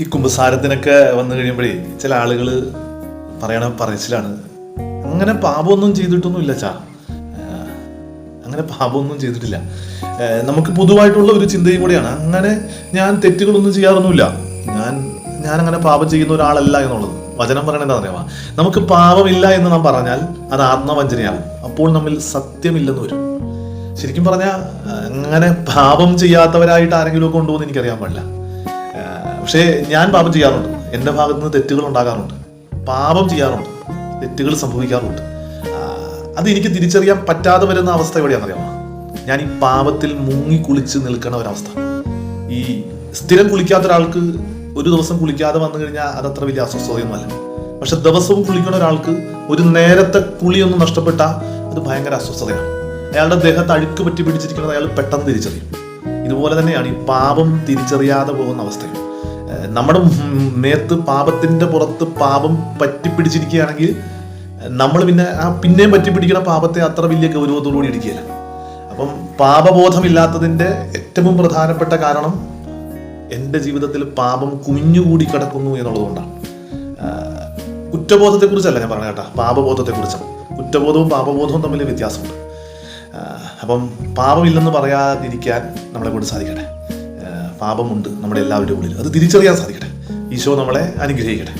ഈ കുമ്പസാരത്തിനൊക്കെ വന്നു കഴിയുമ്പോഴേ ചില ആളുകൾ പറയണ പറച്ചിലാണ്. അങ്ങനെ പാപമൊന്നും ചെയ്തിട്ടൊന്നും ഇല്ല ചാ അങ്ങനെ പാപമൊന്നും ചെയ്തിട്ടില്ല. നമുക്ക് പൊതുവായിട്ടുള്ള ഒരു ചിന്തയും കൂടിയാണ്. അങ്ങനെ ഞാൻ തെറ്റുകളൊന്നും ചെയ്യാറൊന്നുമില്ല. ഞാൻ ഞാൻ അങ്ങനെ പാപം ചെയ്യുന്ന ഒരാളല്ല എന്നുള്ളത്. വചനം പറയണത് എന്താ അറിയാമോ നമുക്ക് പാപമില്ല എന്ന് നാം പറഞ്ഞാൽ അത് ആത്മവഞ്ചനയാണ്. അപ്പോൾ നമ്മിൽ സത്യമില്ലെന്ന് വരും. ശരിക്കും പറഞ്ഞാൽ അങ്ങനെ പാപം ചെയ്യാത്തവരായിട്ട് ആരെങ്കിലും ഒക്കെ ഉണ്ടോ എന്ന് എനിക്കറിയാൻ പാടില്ല. പക്ഷേ ഞാൻ പാപം ചെയ്യാറുണ്ട്. എന്റെ ഭാഗത്ത് നിന്ന് തെറ്റുകൾ ഉണ്ടാകാറുണ്ട്. പാപം ചെയ്യാറുണ്ട്. തെറ്റുകൾ സംഭവിക്കാറുണ്ട്. അത് എനിക്ക് തിരിച്ചറിയാൻ പറ്റാതെ വരുന്ന അവസ്ഥ എവിടെയാണെന്നറിയാമോ ഞാൻ ഈ പാപത്തിൽ മുങ്ങി കുളിച്ച് നിൽക്കണ ഒരവസ്ഥ. ഈ സ്ഥിരം കുളിക്കാത്ത ഒരാൾക്ക് ഒരു ദിവസം കുളിക്കാതെ വന്നു കഴിഞ്ഞാൽ അതത്ര വലിയ അസ്വസ്ഥതയൊന്നുമല്ല പക്ഷെ ദിവസവും കുളിക്കുന്ന ഒരാൾക്ക് ഒരു നേരത്തെ കുളിയൊന്നും നഷ്ടപ്പെട്ട അത് ഭയങ്കര അസ്വസ്ഥതയാണ്. അയാളുടെ ദേഹത്ത് അഴുക്ക് പറ്റി പിടിച്ചിരിക്കുന്നത് അയാൾ പെട്ടെന്ന് തിരിച്ചറിയും. ഇതുപോലെ തന്നെയാണ് ഈ പാപം തിരിച്ചറിയാതെ പോകുന്ന അവസ്ഥയും. നമ്മുടെ മേത്ത് പാപത്തിന്റെ പുറത്ത് പാപം പറ്റിപ്പിടിച്ചിരിക്കുകയാണെങ്കിൽ നമ്മൾ പിന്നെ ആ പിന്നെയും പറ്റിപ്പിടിക്കുന്ന പാപത്തെ അത്ര വലിയ ഗൗരവത്തോടുകൂടി ഇടിക്കുകയില്ല അപ്പം പാപബോധമില്ലാത്തതിന്റെ ഏറ്റവും പ്രധാനപ്പെട്ട കാരണം എന്റെ ജീവിതത്തിൽ പാപം കുഞ്ഞുകൂടി കിടക്കുന്നു എന്നുള്ളതുകൊണ്ടാണ്. കുറ്റബോധത്തെക്കുറിച്ചല്ല ഞാൻ പറഞ്ഞ കേട്ടോ. പാപബോധത്തെക്കുറിച്ചാണ്. കുറ്റബോധവും പാപബോധവും തമ്മിൽ വ്യത്യാസമുണ്ട്. അപ്പം പാപമില്ലെന്ന് പറയാതിരിക്കാൻ നമ്മളെ കൊണ്ട് സാധിക്കട്ടെ. പാപമുണ്ട് നമ്മുടെ എല്ലാവരുടെ ഉള്ളിൽ അത് തിരിച്ചറിയാൻ സാധിക്കട്ടെ. ഈശോ നമ്മളെ അനുഗ്രഹിക്കട്ടെ.